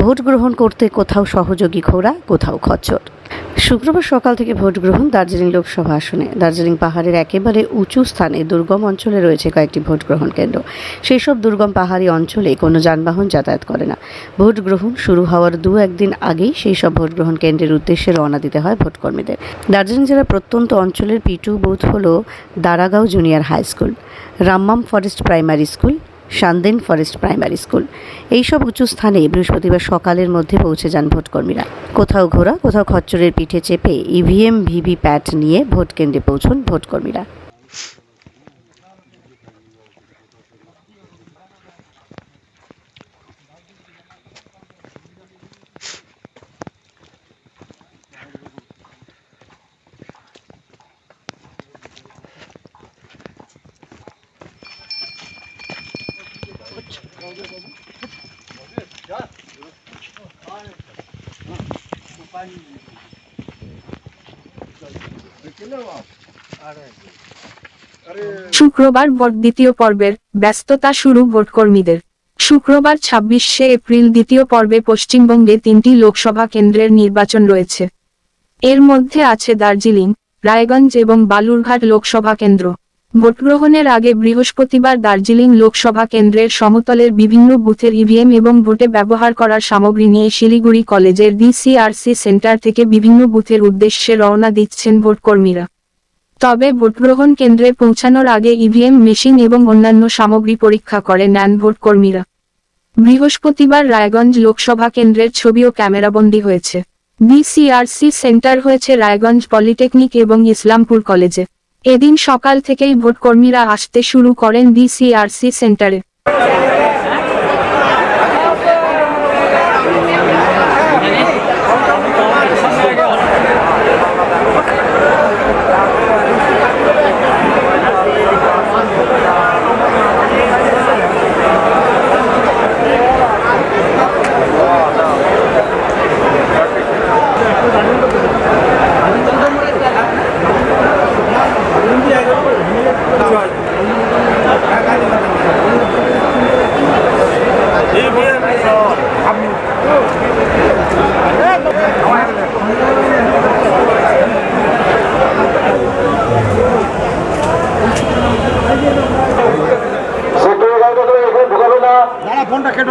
Vote গ্রহণ করতে কোথাও সহযোগী ঘোড়া, কোথাও খচ্চর। শুক্রবার সকাল থেকে ভোট গ্রহণ দার্জিলিং লোকসভা আসনে। দার্জিলিং পাহাড়ের একেবারে উঁচু স্থানে দুর্গম অঞ্চলে রয়েছে কয়েকটি ভোট গ্রহণ কেন্দ্র। সেই সব দুর্গম পাহাড়ি অঞ্চলে কোনো যানবাহন যাতায়াত করে না। ভোট গ্রহণ শুরু হওয়ার দু একদিন আগেই সেই সব ভোট গ্রহণ কেন্দ্রের উদ্দেশ্যে রওনা দিতে হয় ভোটকর্মীদের। দার্জিলিং জেলার প্রত্যন্ত অঞ্চলের পিটু বুথ হল Daragaon junior high school, Rammam forest primary school Shanden forest primary school. এইসব উঁচু স্থানে বৃহস্পতিবার সকালের মধ্যে পৌঁছে যান ভোটকর্মীরা। কোথাও ঘোরা কোথাও খচ্চরের পিঠে চেপে ইভিএম ভিভি প্যাট নিয়ে ভোট কেন্দ্রে পৌঁছন ভোটকর্মীরা। শুক্রবার ভোট দ্বিতীয় পর্বের ব্যস্ততা শুরু ভোটকর্মীদের। শুক্রবার ছাব্বিশে এপ্রিল দ্বিতীয় পর্বে পশ্চিমবঙ্গে তিনটি লোকসভা কেন্দ্রের নির্বাচন রয়েছে। এর মধ্যে আছে দার্জিলিং, রায়গঞ্জ এবং বালুরঘাট লোকসভা কেন্দ্র। ভোটগ্রহণের আগে বৃহস্পতিবার দার্জিলিং লোকসভা কেন্দ্রের সমতলের বিভিন্ন বুথের ইভিএম এবং ভোটে ব্যবহার করার সামগ্রী নিয়ে শিলিগুড়ি কলেজের ডিসিআরসি সেন্টার থেকে বিভিন্ন বুথের উদ্দেশ্যে রওনা দিচ্ছেন ভোটকর্মীরা। তবে ভোটগ্রহণ কেন্দ্রে পৌঁছানোর আগে ইভিএম মেশিন এবং অন্যান্য সামগ্রী পরীক্ষা করে নেন ভোটকর্মীরা। বৃহস্পতিবার রায়গঞ্জ লোকসভা কেন্দ্রের ছবিও ক্যামেরাবন্দী হয়েছে। ডিসিআরসি সেন্টার হয়েছে রায়গঞ্জ পলিটেকনিক এবং ইসলামপুর কলেজে। এদিন সকাল থেকেই ভোটকর্মীরা আসতে শুরু করেন ডিসিআরসি সেন্টারে।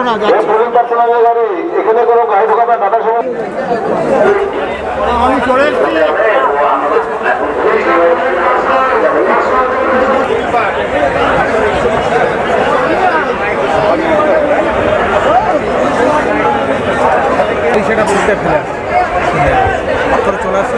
ফোনটা কেটো না এই পুলিশ পার্সোনালের গাড়ি এখানে কোনো গাড়ি ঢোকাবে টাটার সময় আমি চলে এসেছি। সেটা বুঝতে ফেলে চলে আসছে।